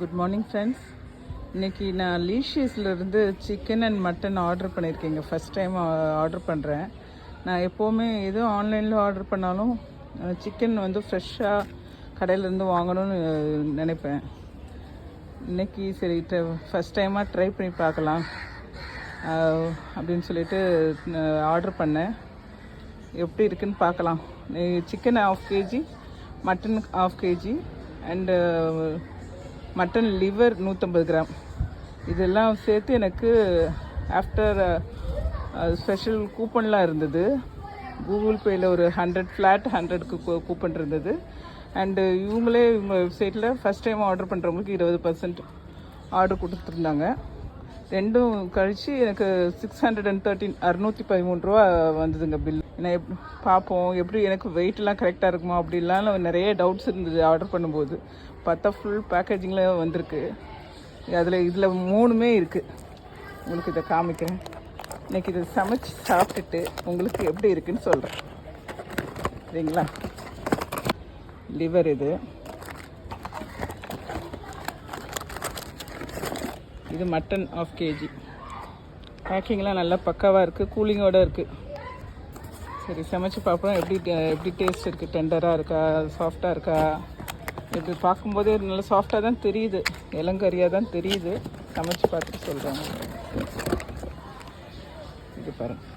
Good morning friends இன்னைக்கு நான் லீஷியஸ்லேருந்து சிக்கன் அண்ட் மட்டன் ஆர்டர் பண்ணியிருக்கேங்க. ஃபஸ்ட் டைம் ஆர்டர் பண்ணுறேன் நான் எப்போவுமே எதுவும் ஆன்லைனில் ஆர்டர் பண்ணாலும் சிக்கன் வந்து ஃப்ரெஷ்ஷாக கடையிலேருந்து வாங்கணும்னு நினைப்பேன். இன்னைக்கு சரி ஃபஸ்ட் டைமாக ட்ரை பண்ணி பார்க்கலாம். அப்படின்னு சொல்லிட்டு ஆர்டர் பண்ணேன். எப்படி இருக்குன்னு பார்க்கலாம். Chicken half KG mutton half KG and mutton liver நூற்றம்பது கிராம். இதெல்லாம் சேர்த்து எனக்கு ஆஃப்டர் ஸ்பெஷல் கூப்பன்லாம் இருந்தது. கூகுள் பேயில் ஒரு ஹண்ட்ரட் ஃப்ளாட் ஹண்ட்ரட்க்கு கூப்பன் இருந்தது. அண்டு இவங்களே இவங்க வெப்சைட்டில் ஃபஸ்ட் டைம் ஆர்டர் பண்ணுறவங்களுக்கு இருபது பர்சன்ட் ஆர்டர் கொடுத்துருந்தாங்க. ரெண்டும் கழித்து எனக்கு சிக்ஸ் ஹண்ட்ரட் அண்ட் தேர்ட்டின் அறுநூற்றி பதிமூணு ரூபா வந்ததுங்க பில் நான் எப் பார்ப்போம் எப்படி எனக்கு வெயிட்லாம் கரெக்டாக இருக்குமா அப்படிலாம் நிறைய டவுட்ஸ் இருந்தது ஆர்டர் பண்ணும்போது. பார்த்தா ஃபுல் பேக்கேஜிங்கில் வந்திருக்கு. அதில் இதில் மூணுமே இருக்குது உங்களுக்கு இதை காமிக்கிறேன். இன்றைக்கி இதை சமைச்சு சாப்பிட்டுட்டு உங்களுக்கு எப்படி இருக்குன்னு சொல்கிறேன் சரிங்களா? லிவர் இது. இது மட்டன் ஆஃப் கேஜி பேக்கிங்லாம் நல்லா பக்காவாக இருக்குது கூலிங்கோடு இருக்குது சரி சமைச்சு பார்ப்போம். எப்படி டே- எப்படி டேஸ்ட் இருக்குது டெண்டராக இருக்கா? சாஃப்டாக இருக்கா? இது பார்க்கும்போதே நல்லா சாஃப்டாக தான் தெரியுது. இளங்கரியாக தான் தெரியுது. சமைச்சு பார்த்துட்டு சொல்கிறாங்க இது பாருங்கள்